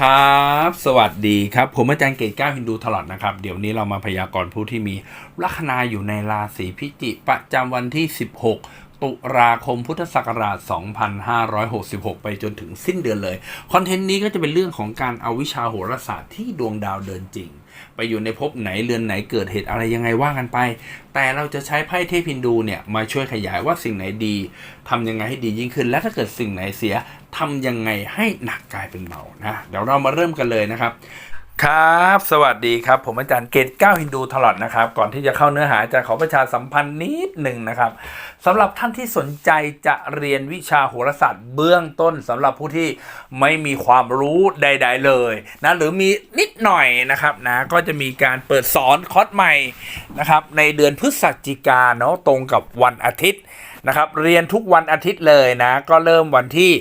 ครับ สวัสดีครับ ผมอาจารย์เกตก้าฮินดูตลอดนะครับ เดี๋ยวนี้เรามาพยากรณ์ผู้ที่มีลัคนาอยู่ในราศีพิจิกประจำวันที่ 16 ตุลาคมพุทธศักราช 2566 ไปจนถึงสิ้นเดือนเลย คอนเทนต์นี้ก็จะเป็นเรื่องของการเอาวิชาโหราศาสตร์ที่ดวงดาวเดินจริง ไปอยู่ในภพไหนเรือนไหนเกิดเหตุอะไรยังไงว่ากันไป แต่เราจะใช้ไพ่เทพฮินดูเนี่ยมาช่วยขยายว่าสิ่งไหนดีทำยังไงให้ดียิ่งขึ้น และถ้าเกิดสิ่งไหนเสียทำยังไงให้หนักกลายเป็นเบานะเดี๋ยวเรามาเริ่มกันเลยนะครับ ครับ สวัสดีครับ ผมอาจารย์เกตก้าฮินดูตลอดนะครับ ก่อนที่จะเข้าเนื้อหาจะขอประชาสัมพันธ์นิดหนึ่งนะครับสำหรับท่านที่สนใจจะเรียนวิชาโหราศาสตร์เบื้องต้นสำหรับผู้ที่ไม่มีความรู้ใด ๆ เลยนะหรือมีนิดหน่อยนะครับนะก็จะมีการเปิดสอนคอร์สใหม่นะครับในเดือนพฤศจิกาเนาะตรงกับวันอาทิตย์ นะครับเรียนทุกวันอาทิตย์เลยนะก็เริ่มวันที่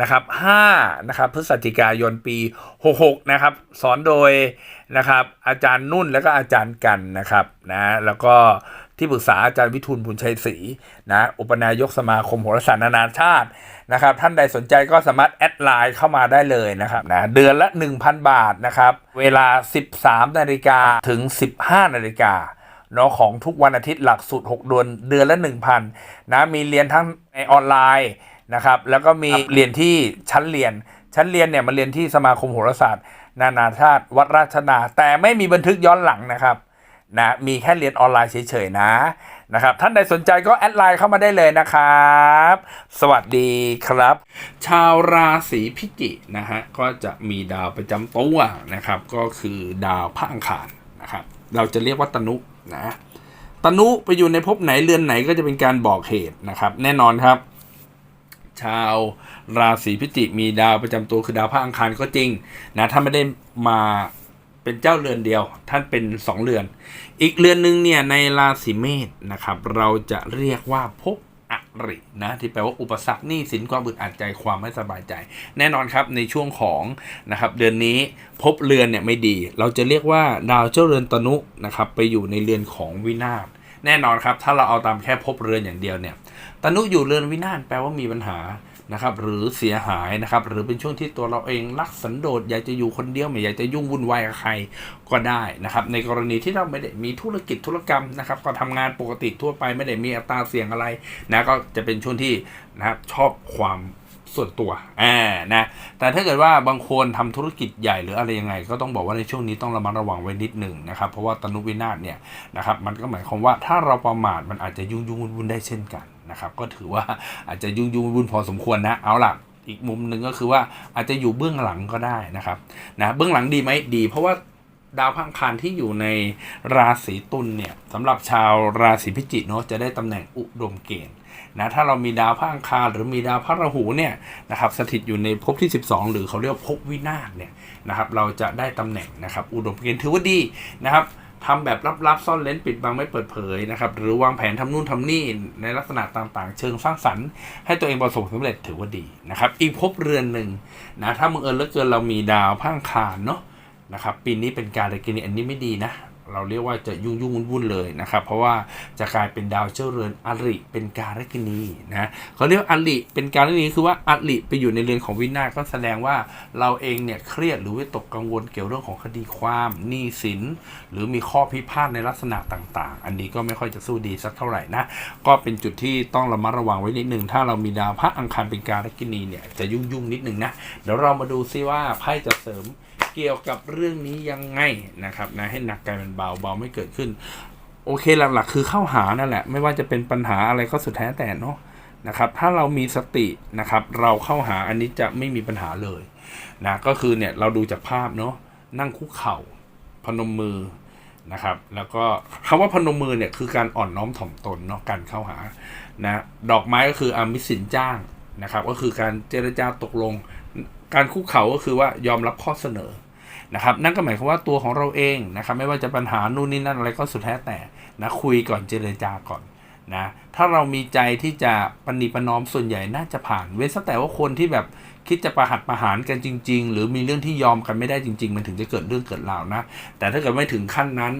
นะครับ5นะครับพฤศจิกายนปี 66นะครับสอนโดยนะครับอาจารย์นุ่นแล้วก็อาจารย์กันนะครับนะแล้วก็ที่ปรึกษาอาจารย์วิทูลบุญชัยศรีนะอุปนายกสมาคมโหราศาสตร์นานาชาตินะครับท่านใดสนใจก็สามารถแอดไลน์เข้ามาได้เลยนะครับนะเดือนละ 1,000 บาทนะครับเวลา 13นาฬิกาถึง 15นาฬิกา เนาะของทุกวันอาทิตย์หลักสูตร6เดือนเดือนละ 1,000นะมีเรียนทั้งในออนไลน์นะครับแล้วก็มีเรียนที่ชั้นเรียน ชั้นเรียนเนี่ยมาเรียนที่สมาคมโหราศาสตร์ นานาชาติวัดราชนา แต่ไม่มีบันทึกย้อนหลังนะครับนะมีแค่เรียนออนไลน์เฉยๆนะนะครับท่านใดสนใจก็แอดไลน์เข้ามาได้เลยนะครับ สวัสดีครับ ชาวราศีพิจิกนะฮะก็จะมีดาวประจำตัวนะครับ ก็คือดาวพระอังคารนะครับ เราจะเรียกว่าตนุ นะตนุไปอยู่ในภพไหนเรือนไหนก็จะเป็นการบอกเหตุนะครับ แน่นอนครับ ชาวราศีพิจิกมีดาวประจำตัวคือดาวพระอังคารก็จริงนะถ้าไม่ได้มาเป็นเจ้าเรือนเดียว ท่านเป็นสองเรือน อีกเรือนหนึ่งเนี่ยในราศีเมษนะครับ เราจะเรียกว่าภพ อรินะที่แปลว่าอุปสรรคนี่สินความอึดอัดใจความไม่สบายใจ แน่นอนครับในช่วงของนะครับเดือนนี้ภพเรือนเนี่ยไม่ดี เราจะเรียกว่าดาวเจ้าเรือนตนุนะครับไปอยู่ในเรือนของวินาศแน่นอนครับถ้าเราเอาตามแค่ภพเรือนอย่างเดียวเนี่ยตนุอยู่เรือนวินาศแปลว่ามีปัญหา นะครับหรือเสียหายนะครับหรือเป็นช่วงที่ตัวเราเองรักสันโดษอยากจะอยู่คนเดียวไม่อยากจะยุ่งวุ่นวายกับใครก็ได้นะครับในกรณีที่เราไม่ได้มีธุรกิจธุรกรรมนะครับก็ทำงานปกติทั่วไปไม่ได้มีอัตราเสี่ยงอะไรนะก็จะเป็นช่วงที่นะครับชอบความส่วนตัวอ่านะ แต่ถ้าเกิดว่าบางคนทำธุรกิจใหญ่หรืออะไรยังไง ก็ต้องบอกว่าในช่วงนี้ต้องระมัดระวังไว้นิดหนึ่งนะครับ เพราะว่าตนุวินาศเนี่ยนะครับ มันก็หมายความว่าถ้าเราประมาทมันอาจจะยุ่งยุ่งวุ่นได้เช่นกัน นะครับ ก็ถือว่าอาจจะยุ่งยุ่งวุ่นพอสมควรนะ เอาล่ะ อีกมุมหนึ่งก็คือว่าอาจจะอยู่เบื้องหลังก็ได้นะครับนะเบื้องหลังดีไหมดี เพราะว่าดาวพังคารที่อยู่ในราศีตุลเนี่ยสำหรับชาวราศีพิจิกเนาะจะได้ตำแหน่งอุดมเกณฑ์นะถ้าเรามีดาวพระอังคารหรือมีดาวพระราหูเนี่ยนะครับสถิตอยู่ในภพที่ 12 หรือเขาเรียกว่าภพวินาศเนี่ยนะครับเราจะได้ตำแหน่งนะครับอุดมเกณฑ์ถือว่าดีนะครับ ทำแบบลับๆซ่อนเล้นปิดบังไม่เปิดเผยนะครับ หรือวางแผนทำนู่นทำนี่ในลักษณะต่างๆ เชิงสร้างสรรค์ให้ตัวเองประสบสามสำเร็จถือว่าดีนะครับ อีกภพเรือนหนึ่งนะถ้ามึงเอิญเลือเกินเรามีดาวพระอังคานเนาะนะครับ ปีนี้เป็นการเรกินอันนี้ไม่ดีนะ เราเรียกว่าจะยุ่งยุ่งวุ่นๆเลยนะครับ เพราะว่าจะกลายเป็นดาวเจ้าเรือนอริเป็นการกินีนะเขาเรียกอริเป็นการกินีคือว่าอริไปอยู่ในเรือนของวินาศก็แสดงว่าเราเองเนี่ยเครียดหรือวิตกกังวลเกี่ยวเรื่องของคดีความหนี้สิน หรือมีข้อพิพาทในลักษณะต่างๆ อันนี้ก็ไม่ค่อยจะสู้ดีสักเท่าไหร่นะก็เป็นจุดที่ต้องระมัดระวังไว้นิดนึงถ้าเรามีดาวพระอังคารเป็นการกินีเนี่ยจะยุ่งยุ่งนิดนึงนะเดี๋ยวเรามาดูซิว่าไพ่จะเสริม เกี่ยวกับเรื่องนี้ยังไงนะครับนะให้หนักกลายเป็นเบาเบาไม่เกิดขึ้น โอเคหลักๆ คือเข้าหานั่นแหละ ไม่ว่าจะเป็นปัญหาอะไรก็สุดแท้แต่เนาะนะครับถ้าเรามีสตินะครับ เราเข้าหาอันนี้จะไม่มีปัญหาเลยนะก็คือเนี่ยเราดูจากภาพเนาะนั่งคุกเข่าพนมมือนะครับ แล้วก็คำว่าพนมมือเนี่ยคือการอ่อนน้อมถ่อมตนเนาะการเข้าหานะดอกไม้ก็คืออามิสสินจ้างนะครับ ก็คือการเจรจาตกลง การคุกเข่าก็คือว่ายอมรับข้อเสนอ นะครับนั่นก็หมายความว่าตัวของเราเองนะครับไม่ว่าจะปัญหานู่นนี่นั่นอะไรก็สุดแท้แต่นะคุยก่อนเจรจาก่อนนะถ้าเรามีใจที่จะปณีประนอมส่วนใหญ่น่าจะผ่าน เว้นแต่ว่าคนที่แบบคิดจะประหัตประหารกันจริง ๆ หรือมีเรื่องที่ยอมกันไม่ได้จริง ๆ มันถึงจะเกิดเรื่องเกิดราวนะ แต่ถ้าเกิดไม่ถึงขั้นนั้น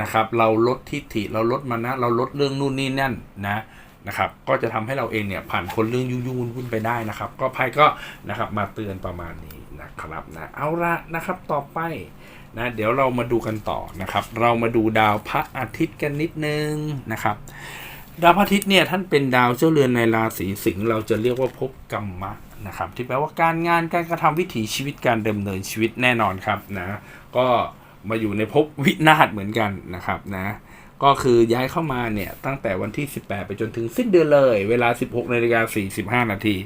นะครับ เราลดทิฐิเราลดมานะ เราลดเรื่องนู่นนี่นั่นนะนะครับก็จะทำให้เราเองเนี่ยผ่านคนเรื่องยุ่งๆวุ่นๆไปได้นะครับ ก็ไพ่ก็นะครับมาเตือนประมาณนี้ นะครับนะเอาละนะครับต่อไปนะเดี๋ยวเรามาดูกันต่อนะครับ เรามาดูดาวพระอาทิตย์กันนิดนึงนะครับ ดาวพระอาทิตย์เนี่ยท่านเป็นดาวเจ้าเรือนในราศีสิงห์เราจะเรียกว่าภพกรรมะนะครับที่แปลว่าการงานการกระทำวิถีชีวิตการดำเนินชีวิตแน่นอนครับนะก็มาอยู่ในภพวินาศเหมือนกันนะครับนะก็คือย้ายเข้ามาเนี่ยตั้งแต่วันที่ 18 ไปจนถึงสิ้นเดือนเลย เวลา 16นาฬิกา45นาที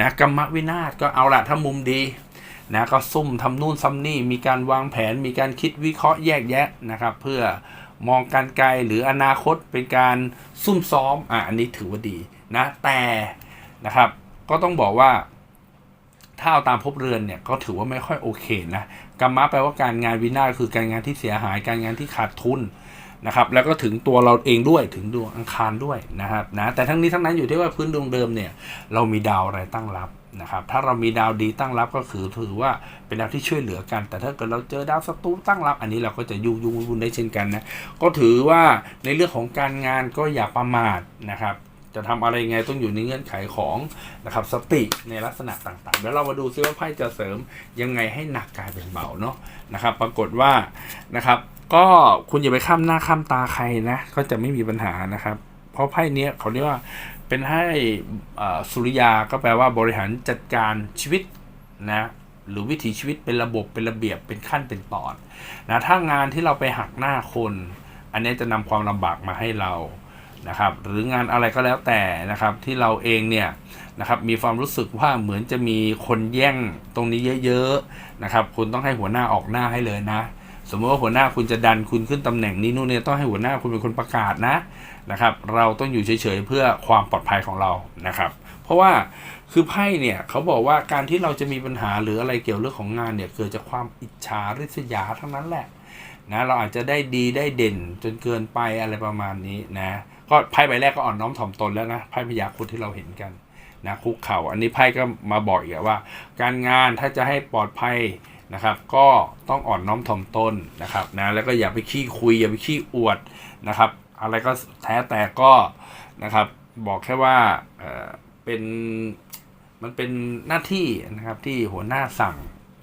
นะกรรมวินาศก็เอาละถ้ามุมดี นะก็ซุ่มทำนู่นทำนี่มีการวางแผน มีการคิดวิเคราะห์แยกแยะนะครับ เพื่อมองการไกลหรืออนาคตเป็นการซุ่มซ้อมอะอันนี้ถือว่าดีนะแต่นะครับ ก็ต้องบอกว่าถ้าเอาตามภพเรือนเนี่ยก็ถือว่าไม่ค่อยโอเคนะกรรมะแปลว่าการงานวินาศคือการงานที่เสียหาย การงานที่ขาดทุนนะครับ แล้วก็ถึงตัวเราเองด้วยถึงดวงอังคารด้วยนะครับนะแต่ทั้งนี้ทั้งนั้นอยู่ที่ว่าพื้นดวงเดิมเนี่ยเรามีดาวอะไรตั้งรับ นะครับถ้าเรามีดาวดีตั้งรับก็คือถือว่าเป็นดาวที่ช่วยเหลือกัน แต่ถ้าเกิดเราเจอดาวศัตรูตั้งรับ อันนี้เราก็จะยุ่งยุ่งวุ่นได้เช่นกันนะก็ถือว่าในเรื่องของการงานก็อย่าประมาทนะครับ จะทำอะไรไงต้องอยู่ในเงื่อนไขของนะครับสติในลักษณะต่างๆเดี๋ยวเรามาดูซิว่าไพ่จะเสริมยังไงให้หนักกลายเป็นเบาเนาะนะครับ ปรากฏว่านะครับ ก็คุณอย่าไปข้ามหน้าข้ามตาใครนะก็จะไม่มีปัญหานะครับ เพราะไพ่เนี้ยเขาเรียกว่า เป็นให้สุริยาก็แปลว่าบริหารจัดการชีวิตนะหรือวิถีชีวิตเป็นระบบเป็นระเบียบเป็นขั้นเป็นตอนนะถ้างานที่เราไปหักหน้าคน อันนี้จะนำความลำบากมาให้เรานะครับหรืองานอะไรก็แล้วแต่นะครับที่เราเองเนี่ยนะครับมีความรู้สึกว่าเหมือนจะมีคนแย่งตรงนี้เยอะๆนะครับคุณต้องให้หัวหน้าออกหน้าให้เลยนะ สมมติว่าหัวหน้าคุณจะดันคุณขึ้นตำแหน่งนี้นู่นเนี่ยต้องให้หัวหน้าคุณเป็นคนประกาศนะนะครับ เราต้องอยู่เฉยๆเพื่อความปลอดภัยของเรานะครับ เพราะว่าคือไพ่เนี่ยเขาบอกว่าการที่เราจะมีปัญหาหรืออะไรเกี่ยวเรื่องของงานเนี่ยเกิดจากความอิจฉาริษยาทั้งนั้นแหละนะเราอาจจะได้ดีได้เด่นจนเกินไปอะไรประมาณนี้นะก็ไพ่ใบแรกก็อ่อนน้อมถ่อมตนแล้วนะไพ่พยาครุฑที่เราเห็นกันนะคุกเข่าอันนี้ไพ่ก็มาบอกอีกว่า การงานถ้าจะให้ปลอดภัย นะครับ ก็ต้องอ่อนน้อมถ่อมตนนะครับนะแล้วก็อย่าไปขี้คุยอย่าไปขี้อวดนะครับ อะไรก็แท้แต่ก็นะครับ บอกแค่ว่าเออเป็นมันเป็นหน้าที่นะครับที่หัวหน้าสั่ง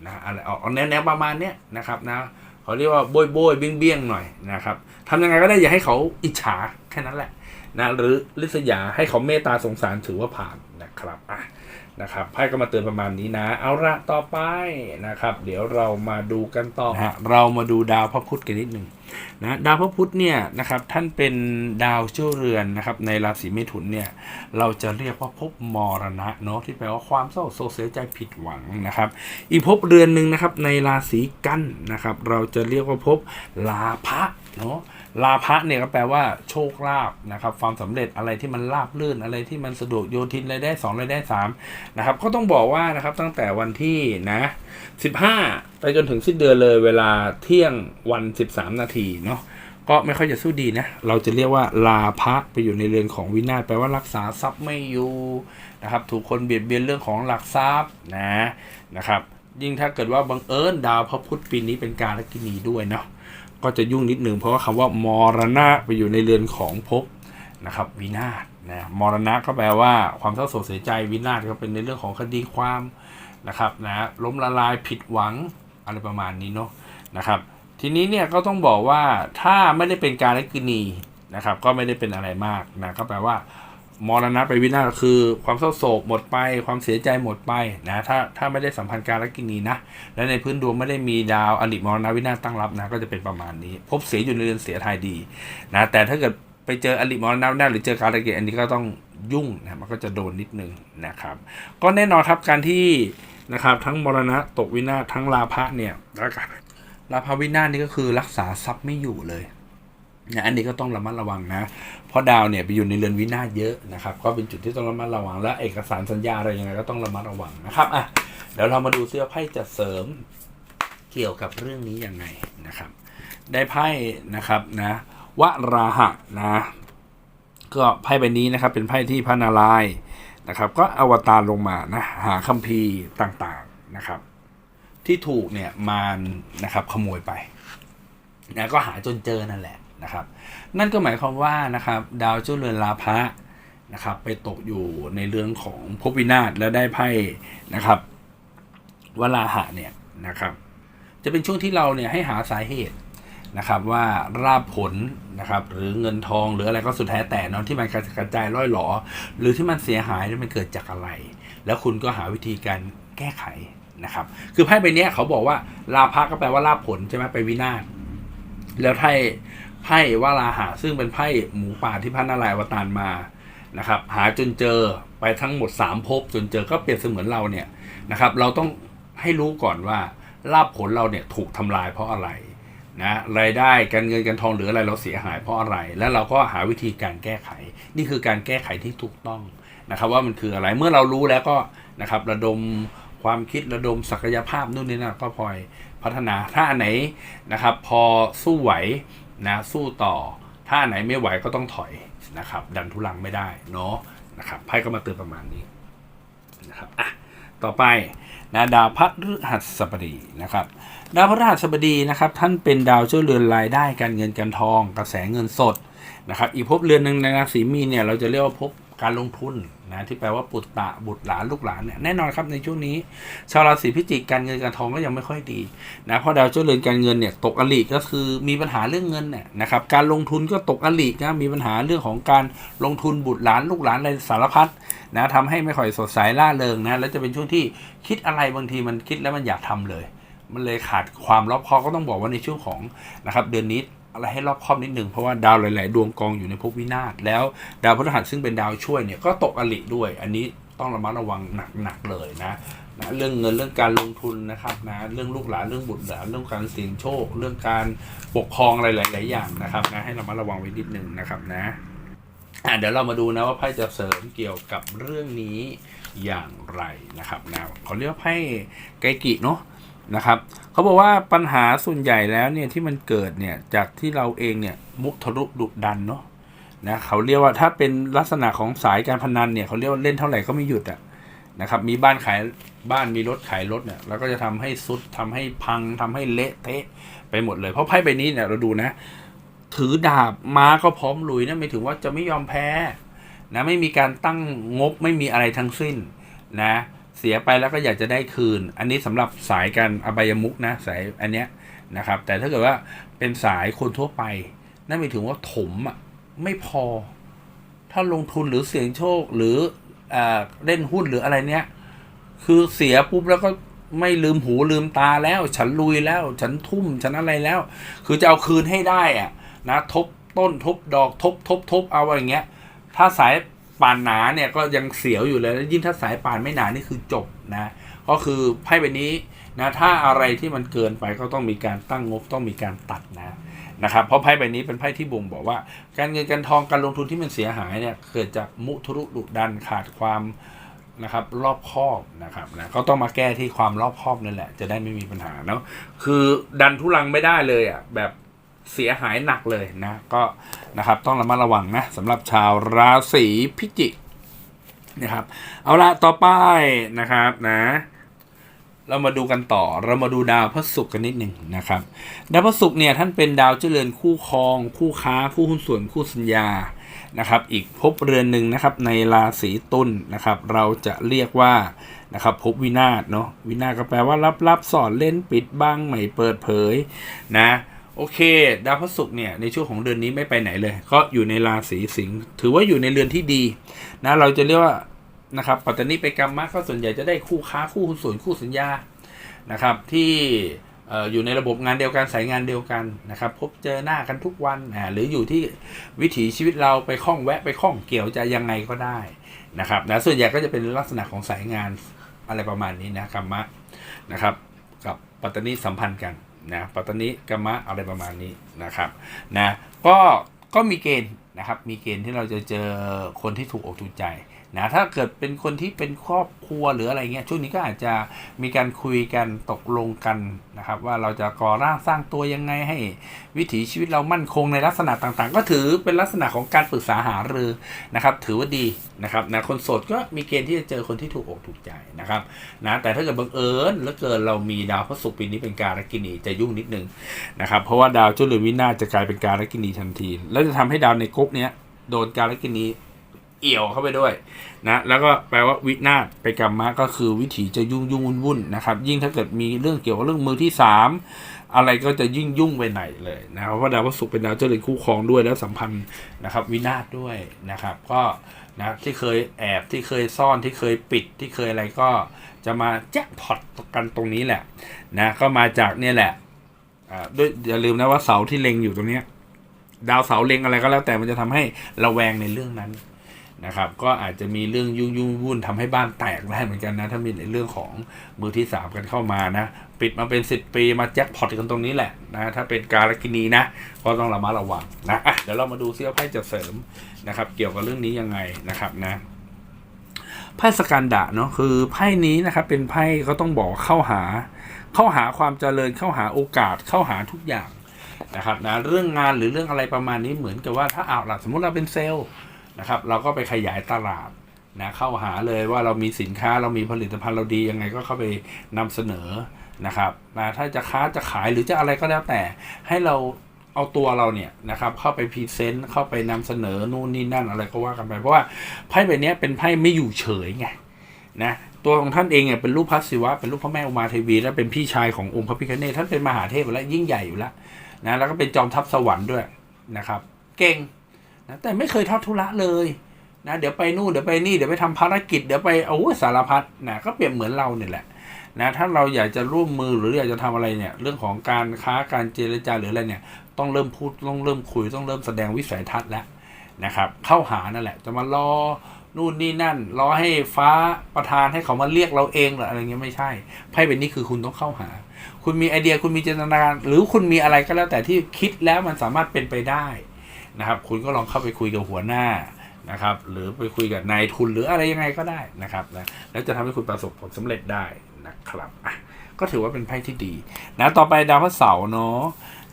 นะอะไรออกแนวแนวประมาณเนี้ยนะครับนะเขาเรียกว่าโบยโบยเบี้ยงเบี้ยงหน่อยนะครับทำยังไงก็ได้อย่าให้เขาอิจฉาแค่นั้นแหละนะหรือลิษยาให้เขาเมตตาสงสารถือว่าผ่านนะครับอะ นะครับไพ่ก็มาเตือนประมาณนี้นะ เอาละต่อไปนะครับ เดี๋ยวเรามาดูกันต่อนะเรามาดูดาวพระพุธกันนิดหนึ่งนะดาวพระพุธเนี่ยนะครับท่านเป็นดาวเจ้าเรือนนะครับในราศีเมถุนเนี่ยเราจะเรียกว่าภพมรณะเนาะที่แปลว่าความเศร้าโศกเสียใจผิดหวังนะครับ อีกภพเรือนหนึ่งนะครับในราศีกันนะครับ เราจะเรียกว่าภพลาภะ เนาะลาภะเนี่ยก็แปลว่าโชคลาภนะครับ ความสำเร็จอะไรที่มันราบลื่นอะไรที่มันสะดวกโยทินรายได้สองรายได้สามนะครับ ก็ต้องบอกว่านะครับตั้งแต่วันที่นะ15 ไปจนถึงสิ้นเดือนเลยเวลาเที่ยงวัน 13 นาทีเนาะก็ไม่ค่อยจะสู้ดีนะ เราจะเรียกว่าลาภะไปอยู่ในเรือนของวินาศแปลว่ารักษาทรัพย์ไม่อยู่นะครับ ถูกคนเบียดเบียนเรื่องของหลักทรัพย์นะนะครับ ยิ่งถ้าเกิดว่าบังเอิญดาวพระพุธปีนี้เป็นการลกินีด้วยเนาะ ก็จะยุ่งนิดหนึ่งเพราะว่าคำว่ามรณะไปอยู่ในเรือนของภพนะครับวินาศนะมรณะก็แปลว่าความเศร้าโศกเสียใจวินาศก็เป็นในเรื่องของคดีความนะครับนะล้มละลายผิดหวังอะไรประมาณนี้เนาะนะครับ ทีนี้เนี่ยก็ต้องบอกว่าถ้าไม่ได้เป็นการลกินีนะครับ ก็ไม่ได้เป็นอะไรมากนะก็แปลว่า มรณะไปวินาศคือความเศร้าโศกหมดไป ความเสียใจหมดไปนะถ้าถ้าไม่ได้สัมพันธ์การลกินีนะ และในพื้นดวงไม่ได้มีดาวอลิมรณะวินาศตั้งรับนะ ก็จะเป็นประมาณนี้ พบเสียอยู่ในเรือนเสียทายดีนะแต่ถ้าเกิดไปเจออลิมรณะวินาศหรือเจอการละเกตอันนี้ก็ต้องยุ่งนะมันก็จะโดนนิดนึงนะครับ ก็แน่นอนครับการที่นะครับทั้งมรณะตกวินาศทั้งลาภะเนี่ยแล้วก็ลาภวินาศนี่ก็คือรักษาทรัพย์ไม่อยู่เลย นะอันนี้ก็ต้องระมัดระวังนะ เพราะดาวเนี่ยไปอยู่ในเรือนวินาศเยอะนะครับ ก็เป็นจุดที่ต้องระมัดระวัง และเอกสารสัญญาอะไรยังไงก็ต้องระมัดระวังนะครับอะเดี๋ยวเรามาดูเสื้อไพ่จะเสริมเกี่ยวกับเรื่องนี้ยังไงนะครับ ได้ไพ่นะครับนะวราหะนะ ก็ไพ่ใบนี้นะครับ เป็นไพ่ที่พระนารายณ์นะครับ ก็อวตารลงมานะหาคัมภีร์ต่างๆนะครับ ที่ถูกเนี่ยมารนะครับขโมยไปนะก็หาจนเจอนั่นแหละ นะครับ นั่นก็หมายความว่านะครับดาวเจ้าเรือนลาภะนะครับ ไปตกอยู่ในเรื่องของภพวินาศแล้วได้ไพ่นะครับวลาหะเนี่ยนะครับ จะเป็นช่วงที่เราเนี่ยให้หาสาเหตุนะครับว่าราบผลนะครับหรือเงินทองหรืออะไรก็สุดแท้แต่เนอะที่มันกระจายร่อยหลอ หรือที่มันเสียหายเนี่ยมันเกิดจากอะไร แล้วคุณก็หาวิธีการแก้ไขนะครับ คือไพ่ใบนี้เขาบอกว่าลาภะก็แปลว่าลาภผลใช่ไหมไปวินาศแล้วไพ่ ไพ่ว่าลาหะซึ่งเป็นไพ่หมูป่าที่พระนารายณ์อวตารมานะครับหาจนเจอไปทั้งหมดสามภพจนเจอก็เปรียบเสมือนเราเนี่ยนะครับเราต้องให้รู้ก่อนว่าลาภผลเราเนี่ยถูกทำลายเพราะอะไรนะรายได้การเงินการทองหรืออะไรเราเสียหายเพราะอะไร แล้วเราก็หาวิธีการแก้ไข นี่คือการแก้ไขที่ถูกต้องนะครับว่ามันคืออะไรเมื่อเรารู้แล้วก็นะครับระดมความคิดระดมศักยภาพนู่นนี่นั่นก็พลอยพัฒนาถ้าอันไหนนะครับพอสู้ไหว นะสู้ต่อ ถ้าไหนไม่ไหวก็ต้องถอยนะครับ ดันทุลังไม่ได้เนาะนะครับไพ่ก็มาเตือนประมาณนี้นะครับอะต่อไปนะดาวพฤหัสบดีนะครับ ดาวพฤหัสบดีนะครับ ท่านเป็นดาวช่วยเรือนรายได้การเงินการทอง กระแสเงินสดนะครับ อีกภพเรือนหนึ่งในราศีมีนเนี่ยเราจะเรียกว่าภพ การลงทุนนะที่แปลว่าปุตตะบุตรหลานลูกหลานเนี่ยแน่นอนครับในช่วงนี้ ชาวราศีพิจิกการเงินการทองก็ยังไม่ค่อยดีนะเพราะดาวเจ้าเรือนการเงินเนี่ยตกอลิก็คือมีปัญหาเรื่องเงินเนี่ยนะครับการลงทุนก็ตกอลินะมีปัญหาเรื่องของการลงทุนบุตรหลานลูกหลานอะไรสารพัดนะทำให้ไม่ค่อยสดใสล่าเริงนะแล้วจะเป็นช่วงที่คิดอะไรบางทีมันคิดแล้วมันอยากทำเลย มันเลยขาดความรอบคอบก็ต้องบอกว่าในช่วงของนะครับเดือนนี้ อะไรให้รอบคอบนิดหนึ่งเพราะว่าดาวหลาย ๆ ดวงกองอยู่ในภพวินาศแล้วดาวพฤหัสซึ่งเป็นดาวช่วยเนี่ยก็ตกอลิด้วย อันนี้ต้องระมัดระวังหนักๆเลยนะนะเรื่องเงินเรื่องการลงทุนนะครับนะเรื่องลูกหลานเรื่องบุตรหลานเรื่องการเสี่ยงโชค เรื่องการปกครองอะไรหลาย ๆ อย่างนะครับนะให้ระมัดระวังไว้นิดนึงนะครับนะอะเดี๋ยวเรามาดูนะว่าไพ่จะเสริมเกี่ยวกับเรื่องนี้อย่างไรนะครับนะเขาเรียกไพ่ไกกิเนาะ นะครับเขาบอกว่าปัญหาส่วนใหญ่แล้วเนี่ยที่มันเกิดเนี่ยจากที่เราเองเนี่ยมุทะลุดุดันเนาะนะเขาเรียกว่าถ้าเป็นลักษณะของสายการพนันเนี่ยเขาเรียกว่าเล่นเท่าไหร่ก็ไม่หยุดอะนะครับมีบ้านขายบ้านมีรถขายรถเนี่ยแล้วก็จะทำให้สุดทำให้พังทำให้เละเทะไปหมดเลย เพราะไพ่ใบนี้เนี่ยเราดูนะ ถือดาบม้าก็พร้อมลุยนะไม่ถึงว่าจะไม่ยอมแพ้นะไม่มีการตั้งงบไม่มีอะไรทั้งสิ้นนะ เสียไปแล้วก็อยากจะได้คืน อันนี้สำหรับสายการอบายมุกนะสายอันเนี้ยนะครับ แต่ถ้าเกิดว่าเป็นสายคนทั่วไป นั่นหมายถึงว่าถมอะไม่พอ ถ้าลงทุนหรือเสี่ยงโชคหรือเอ่อเล่นหุ้นหรืออะไรเนี้ยคือเสียปุ๊บแล้วก็ไม่ลืมหูลืมตาแล้ว ฉันลุยแล้ว ฉันทุ่มฉันอะไรแล้ว คือจะเอาคืนให้ได้อะนะทบต้นทบดอกทบทบทบเอาอย่างเงี้ย ถ้าสาย ป่านหนาเนี่ยก็ยังเสียวอยู่เลยแล้วยิ่งถ้าสายป่านไม่หนานี่คือจบนะก็คือไพ่ใบนี้นะถ้าอะไรที่มันเกินไปก็ต้องมีการตั้งงบต้องมีการตัดนะนะครับเพราะไพ่ใบนี้เป็นไพ่ที่บ่งบอกว่า การเงินการทองการลงทุนที่มันเสียหายเนี่ยเกิดจากมุทุรุดุดันขาดความนะครับรอบคอบนะครับนะก็ต้องมาแก้ที่ความรอบคอบนั่นแหละ จะได้ไม่มีปัญหาเนาะคือดันทุลังไม่ได้เลยอะแบบ เสียหายหนักเลยนะ ก็นะครับต้องระมัดระวังนะสำหรับชาวราศีพิจิกนะครับ เอาละต่อไปนะครับนะเรามาดูกันต่อเรามาดูดาวพระศุกร์กันนิดหนึ่งนะครับดาวพระศุกร์เนี่ยท่านเป็นดาวเจริญคู่ครอง คู่ค้า คู่หุ้นส่วนคู่สัญญานะครับอีกภพเรือนหนึ่งนะครับในราศีตุลนะครับเราจะเรียกว่านะครับภพวินาศเนาะวินาศก็แปลว่าลับลับสอนเล่นปิดบังไม่เปิดเผยนะ โอเค ดาวพระศุกร์เนี่ยในช่วงของเดือนนี้ไม่ไปไหนเลย ก็อยู่ในราศีสิงห์ถือว่าอยู่ในเรือนที่ดีนะเราจะเรียกว่านะครับปัตตานีไปกรรมะก็ส่วนใหญ่จะได้คู่ค้าคู่หุ้นส่วนคู่สัญญานะครับที่อยู่ในระบบงานเดียวกันสายงานเดียวกันนะครับพบเจอหน้ากันทุกวันหรืออยู่ที่วิถีชีวิตเราไปข้องแวะไปข้องเกี่ยวจะยังไงก็ได้นะครับนะส่วนใหญ่ก็จะเป็นลักษณะของสายงานอะไรประมาณนี้นะกรรมะนะครับ กับปัตตานีสัมพันธ์กัน นะปัตตานิกรรมะอะไรประมาณนี้นะครับนะก็ก็มีเกณฑ์นะครับมีเกณฑ์ที่เราจะเจอคนที่ถูกอกถูกใจ นะถ้าเกิดเป็นคนที่เป็นครอบครัวหรืออะไรเงี้ยช่วงนี้ก็อาจจะมีการคุยกันตกลงกันนะครับ ว่าเราจะก่อร่างสร้างตัวยังไงให้ วิถีชีวิตเรามั่นคงในลักษณะต่างๆ ก็ถือเป็นลักษณะของการปรึกษาหารือนะครับ ถือว่าดีนะครับนะคนโสดก็มีเกณฑ์ที่จะเจอคนที่ถูกอกถูกใจนะครับนะแต่ถ้าเกิดบังเอิญแล้วเกิดเรามีดาวพระศุกร์ปีนี้เป็นการกินีจะยุ่งนิดนึงนะครับเพราะว่าดาวจ้าเรือนวินาจะกลายเป็นการกินีทันที แล้วจะทำให้ดาวในกุ๊กเนี้ยโดนการกินี เอี่ยวเข้าไปด้วยนะแล้วก็แปลว่าวินาศไปกรรมะก็คือวิถีจะยุ่งยุ่งวุ่นวุ่นนะครับ ยิ่งถ้าเกิดมีเรื่องเกี่ยวกับเรื่องมือที่สามอะไรก็จะยิ่งยุ่งไปไหนเลยนะเพราะดาวพฤหัสเป็นดาวเจริญคู่ครองด้วยแล้วสัมพันธ์นะครับ วินาศด้วยนะครับ ก็นะที่เคยแอบที่เคยซ่อนที่เคยปิดที่เคยอะไรก็จะมาแจ็คพอตกันตรงนี้แหละนะก็มาจากเนี่ยแหละอ่าด้วยอย่าลืมนะว่าเสาที่เล็งอยู่ตรงเนี้ยดาวเสาเล็งอะไรก็แล้วแต่มันจะทำให้ระแวงในเรื่องนั้น นะครับ ก็อาจจะมีเรื่องยุ่งยุ่งวุ่นทำให้บ้านแตกได้เหมือนกันนะ ถ้ามีในเรื่องของมือที่สามกันเข้ามานะ ปิดมาเป็นสิบปีมาแจ็คพอตกันตรงนี้แหละนะถ้าเป็นการกินีนะ ก็ต้องระมัดระวังนะอะเดี๋ยวเรามาดูซิว่าไพ่จะเสริมนะครับ เกี่ยวกับเรื่องนี้ยังไงนะครับนะไพ่สกันดะเนาะคือไพ่นี้นะครับเป็นไพ่ก็ต้องบอกเข้าหา เข้าหาความเจริญเข้าหาโอกาสเข้าหาทุกอย่างนะครับนะเรื่องงานหรือเรื่องอะไรประมาณนี้เหมือนกับว่าถ้าเอาล่ะสมมติเราเป็นเซลล์ นะครับ เราก็ไปขยายตลาดนะเข้าหาเลยว่าเรามีสินค้าเรามีผลิตภัณฑ์เราดียังไงก็เข้าไปนำเสนอนะครับนะถ้าจะค้าจะขายหรือจะอะไรก็แล้วแต่ ให้เราเอาตัวเราเนี่ยนะครับเข้าไปพรีเซนต์เข้าไปนำเสนอนู่นนี่นั่นอะไรก็ว่ากันไป เพราะว่าไพ่ใบนี้เป็นไพ่ไม่อยู่เฉยไงนะตัวของท่านเองเนี่ยเป็นรูปพระศิวะเป็นรูปพระแม่อุมาเทวี และเป็นพี่ชายขององค์พระพิฆเนศท่านเป็นมหาเทพแล้วยิ่งใหญ่อยู่แล้วนะแล้วก็เป็นจอมทัพสวรรค์ด้วยนะครับ เก่ง นะแต่ไม่เคยทอดทุระเลยนะเดี๋ยวไปนู่นเดี๋ยวไปนี่เดี๋ยวไปทำภารกิจเดี๋ยวไปโอ้สารพัดนะก็เปรียบเหมือนเราเนี่ยแหละนะถ้าเราอยากจะร่วมมือหรืออยากจะทำอะไรเนี่ย เรื่องของการค้าการเจรจาหรืออะไรเนี่ย ต้องเริ่มพูดต้องเริ่มคุยต้องเริ่มแสดงวิสัยทัศน์แล้วนะครับ เข้าหานั่นแหละ จะมารอนู่นนี่นั่น รอให้ฟ้าประทานให้เขามาเรียกเราเองหรืออะไรเงี้ยไม่ใช่ไพ่เป็นนี้คือคุณต้องเข้าหา คุณมีไอเดียคุณมีจินตนาการหรือคุณมีอะไรก็แล้วแต่ที่คิดแล้วมันสามารถเป็นไปได้ นะครับ คุณก็ลองเข้าไปคุยกับหัวหน้านะครับ หรือไปคุยกับนายทุนหรืออะไรยังไงก็ได้นะครับนะแล้วจะทำให้คุณประสบผลสำเร็จได้นะครับอะก็ถือว่าเป็นไพ่ที่ดีนะต่อไปดาวพฤหัสเสาร์เนาะ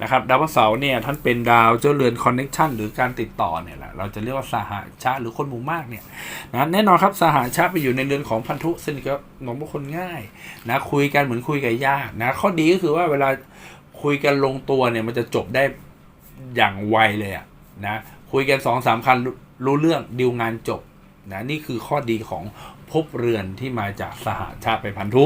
นะครับดาวพฤหัสเสาร์เนี่ยท่านเป็นดาวเจ้าเรือนคอนเน็ชันหรือการติดต่อเนี่ยแหละเราจะเรียกว่าสหชาหรือคนหมู่มากเนี่ยนะแน่นอนครับสหชาไปอยู่ในเรือนของพันธุสนิทกับหมองบุคคลง่ายนะคุยกันเหมือนคุยกับญาตินะข้อดีก็คือว่าเวลาคุยกันลงตัวเนี่ยมันจะจบได้อย่างไวเลยอะ นะคุยกันสองสามคันรู้เรื่องดีลงานจบนะนี่คือข้อดีของภพเรือนที่มาจากสหชาติไปพันธุ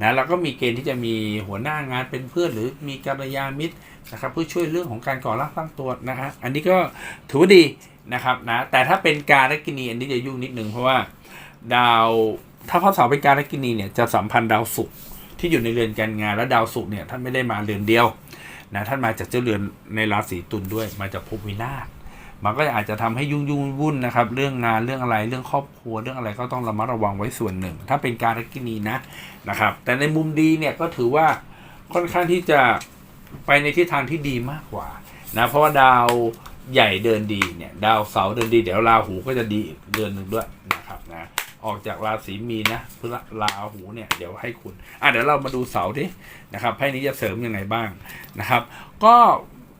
นะแล้วก็มีเกณฑ์ที่จะมีหัวหน้างานเป็นเพื่อนหรือมีกัลยาณมิตรนะครับเพื่อช่วยเรื่องของการก่อร่างสร้างตัวนะฮะอันนี้ก็ถือว่าดีนะครับนะแต่ถ้าเป็นการลกินีอันนี้จะยุ่งนิดนึงเพราะว่าดาวถ้าพระเสาร์เป็นการลกินีเนี่ยจะสัมพันธ์ดาวศุกร์ที่อยู่ในเรือนการงานและดาวศุกร์เนี่ยท่านไม่ได้มาเรือนเดียว นะท่านมาจากเจ้าเรือนในราศีตุลด้วย มาจากภพวินาศมันก็อาจจะทำให้ยุ่งยุ่งวุ่นนะครับ เรื่องงานเรื่องอะไรเรื่องครอบครัวเรื่องอะไรก็ต้องระมัดระวังไว้ส่วนหนึ่ง ถ้าเป็นการกินีนะนะครับ แต่ในมุมดีเนี่ยก็ถือว่าค่อนข้างที่จะไปในทิศทางที่ดีมากกว่านะเพราะว่าดาวใหญ่เดินดีเนี่ยดาวเสาเดินดี เดี๋ยวราหูก็จะดีอีกเดือนหนึ่งด้วยนะครับนะ ออกจากราศีมีนนะพฤหัสราหูเนี่ยเดี๋ยวให้คุณอะเดี๋ยวเรามาดูเสาร์ดินะครับไพ่นี้จะเสริมยังไงบ้างนะครับ ก็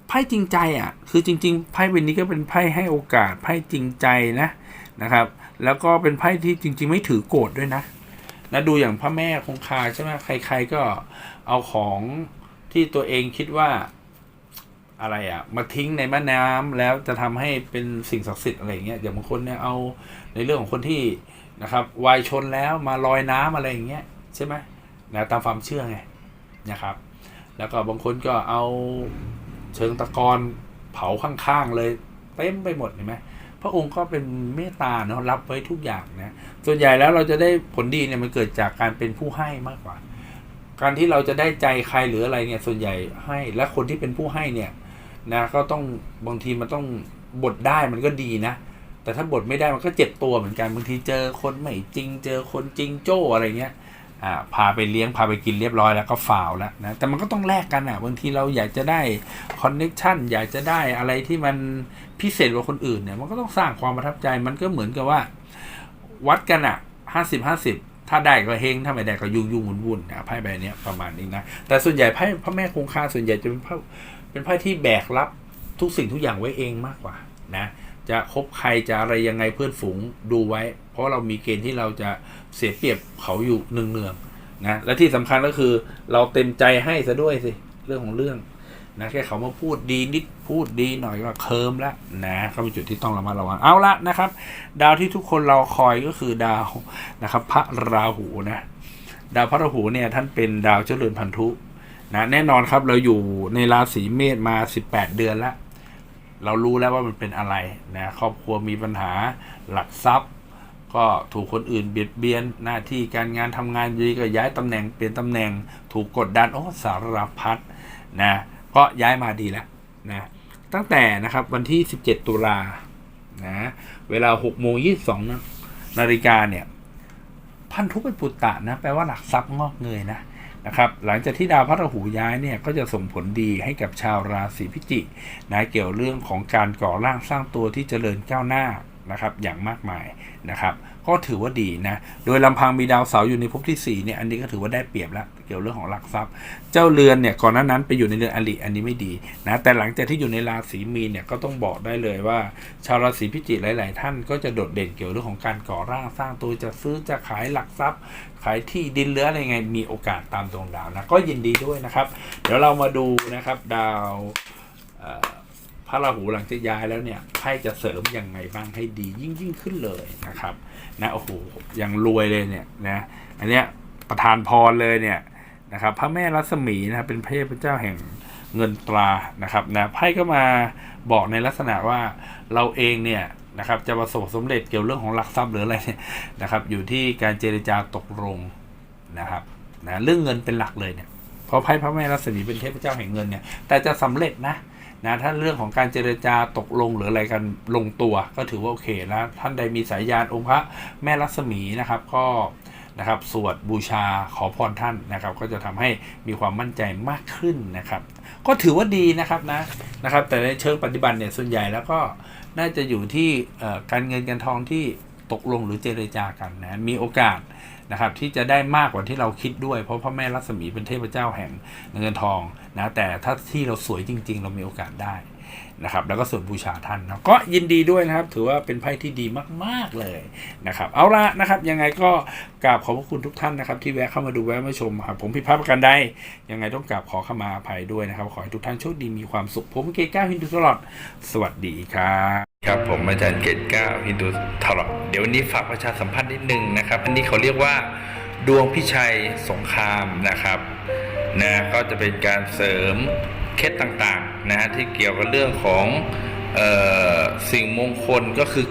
ไพ่จริงใจอะคือจริง ๆไพ่ใบนี้ก็เป็นไพ่ให้โอกาสไพ่จริงใจนะนะครับ แล้วก็เป็นไพ่ที่จริง ๆ ไม่ถือโกรธด้วยนะนะดูอย่างพระแม่คงคาใช่ไหมใคร ๆก็เอาของที่ตัวเองคิดว่าอะไรอะมาทิ้งในแม่น้ำแล้วจะทำให้เป็นสิ่งศักดิ์สิทธิ์อะไรเงี้ยอย่างบางคนเนี่ยเอาในเรื่องของคนที่ นะครับวายชนแล้วมาลอยน้ำอะไรอย่างเงี้ยใช่ไหมนะตามความเชื่อไงนะครับ แล้วก็บางคนก็เอาเชิงตะกอนเผาข้างๆเลยเต็มไปหมดเห็นไหมพระองค์ก็เป็นเมตตาเนาะรับไว้ทุกอย่างนะส่วนใหญ่แล้วเราจะได้ผลดีเนี่ยมันเกิดจากการเป็นผู้ให้มากกว่า การที่เราจะได้ใจใครหรืออะไรเนี่ยส่วนใหญ่ให้และคนที่เป็นผู้ให้เนี่ยนะก็ต้องบางทีมันต้องบทได้มันก็ดีนะ แต่ถ้าบทไม่ได้มันก็เจ็บตัวเหมือนกันบางทีเจอคนไม่จริง เจอคนจริงโจ้อะไรเงี้ยอ่าพาไปเลี้ยงพาไปกินเรียบร้อยแล้วก็ฟาวแล้วนะแต่มันก็ต้องแลกกันอะบางทีเราอยากจะได้คอนเน็ชันอยากจะได้อะไรที่มันพิเศษกว่าคนอื่นเนี่ยมันก็ต้องสร้างความประทับใจมันก็เหมือนกับว่า วัดกันอะห้าสิบห้าสิบถ้าได้ก็เฮงถ้าไม่ได้ก็ยุ่งยุ่งวุ่นวุ่นนะไพ่ใบนี้ประมาณนี้นะแต่ส่วนใหญ่ไพ่พระแม่คงคาส่วนใหญ่จะเป็นไพ่เป็นไพ่ที่แบกรับทุกสิ่งทุกอย่างไว้เองมากกว่านะ จะคบใครจะอะไรยังไงเพื่อนฝูงดูไว้ เพราะเรามีเกณฑ์ที่เราจะเสียเปรียบเขาอยู่เนืองๆนะและที่สำคัญก็คือเราเต็มใจให้ซะด้วยสิเรื่องของเรื่องนะแค่เขามาพูดดีนิดพูดดีหน่อยก็เคิมแล้วนะก็เป็นจุดที่ต้องระมัดระวังเอาละนะครับ ดาวที่ทุกคนเรอคอยก็คือดาวนะครับ พระราหูนะดาวพระราหูเนี่ยท่านเป็นดาวเจริญพันธุนะแน่นอนครับเราอยู่ในราศีเมษมา 18 เดือนแล้ว เรารู้แล้วว่ามันเป็นอะไรนะครอบครัวมีปัญหาหลักทรัพย์ ก็ถูกคนอื่นเบียดเบียนหน้าที่การงานทำงานดีก็ย้ายตำแหน่งเปลี่ยนตำแหน่ง ถูกกดดันโอ้สารพัดนะก็ย้ายมาดีแล้วนะตั้งแต่นะครับวันที่ 17 ตุลานะเวลา6โมง22นาฬิกาเนี่ยพันธุเป็นปุตตะนะแปลว่าหลักทรัพย์งอกเงยนะ นะครับหลังจากที่ดาวพระราหูย้ายเนี่ยก็จะส่งผลดีให้กับชาวราศีพิจิกนะเกี่ยวเรื่องของการก่อร่างสร้างตัวที่เจริญก้าวหน้า นะครับอย่างมากมายนะครับก็ถือว่าดีนะโดยลำพังมีดาวเสาร์อยู่ในภพที่4เนี่ยอันนี้ก็ถือว่าได้เปรียบแล้วเกี่ยวเรื่องของหลักทรัพย์ เจ้าเรือนเนี่ยก่อนหน้านั้นไปอยู่ในเรือนอริอันนี้ไม่ดีนะแต่หลังจากที่อยู่ในราศีมีนเนี่ยก็ต้องบอกได้เลยว่า ชาวราศีพิจิกหลาย ๆ ท่านก็จะโดดเด่นเกี่ยวเรื่องของการก่อร่างสร้างตัวจะซื้อจะขายหลักทรัพย์ ขายที่ดินเหลืออะไรไงมีโอกาสตามดวงดาวนะก็ยินดีด้วยนะครับ เดี๋ยวเรามาดูนะครับดาวเอ่อ ระราหูหลังจากย้ายแล้วเนี่ยไพ่จะเสริมยังไงบ้างให้ดียิ่งยิ่งขึ้นเลยนะครับนะโอ้โหยังรวยเลยเนี่ยนะอันเนี้ยประธานพรเลยเนี่ยนะครับพระแม่รัศมีนะครับเป็นพระเทพเจ้าแห่งเงินตรานะครับนะไพ่ก็มาบอกในลักษณะว่าเราเองเนี่ยนะครับจะประสบสำเร็จเกี่ยวเรื่องของหลักทรัพย์หรืออะไรเนี่ยนะครับอยู่ที่การเจรจาตกลงนะครับนะเรื่องเงินเป็นหลักเลยเนี่ยเพราะไพ่พระแม่รัศมีเป็นเทพเจ้าแห่งเงินเนี่ยแต่จะสำเร็จนะ นะถ้าเรื่องของการเจรจาตกลงหรืออะไรกันลงตัว ก็ถือว่าโอเคแล้วท่านใดมีสายยานองค์พระแม่ลักษมีนะครับก็นะครับสวดบูชาขอพรท่านนะครับ ก็จะทำให้มีความมั่นใจมากขึ้นนะครับ ก็ถือว่าดีนะครับนะนะครับ แต่ในเชิงปฏิบัติเนี่ยส่วนใหญ่แล้วก็น่าจะอยู่ที่การเงินการทองที่ ตกลงหรือเจรจากันนะมีโอกาสนะครับที่จะได้มากกว่าที่เราคิดด้วย เพราะพระแม่ลักษมีเป็นเทพเจ้าแห่งเงินทองนะแต่ถ้าที่เราสวยจริง ๆ เรามีโอกาสได้นะครับแล้วก็ส่วนบูชาท่านนะก็ยินดีด้วยนะครับ ถือว่าเป็นไพ่ที่ดีมาก ๆ เลยนะครับ เอาละนะครับ ยังไงก็กราบขอบพระคุณทุกท่านนะครับ ที่แวะเข้ามาดูแวะมาชมครับผมผิดพลาดประการใดยังไงต้องกราบขอเข้ามาอภัยด้วยนะครับ ขอให้ทุกท่านโชคดีมีความสุขผมเกก้าฮินดูตลอด สวัสดีครับ ครับผมอาจารย์เกศก้าฮินดูตลอดเดี๋ยววันนี้ฝากประชาสัมพันธ์นิดนึงนะครับ อันนี้เขาเรียกว่าดวงพิชัยสงครามนะครับนะก็จะเป็นการเสริมเคล็ดต่างๆนะฮะที่เกี่ยวกับเรื่องของเออสิ่งมงคลก็คือ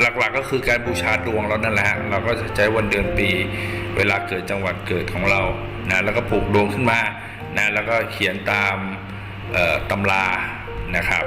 หลักๆก็คือการบูชาดวงเรานั่นแหละเราก็จะใช้วันเดือนปี เวลาเกิดจังหวัดเกิดของเรานะแล้วก็ผูกดวงขึ้นมานะแล้วก็เขียนตามตำรานะครับ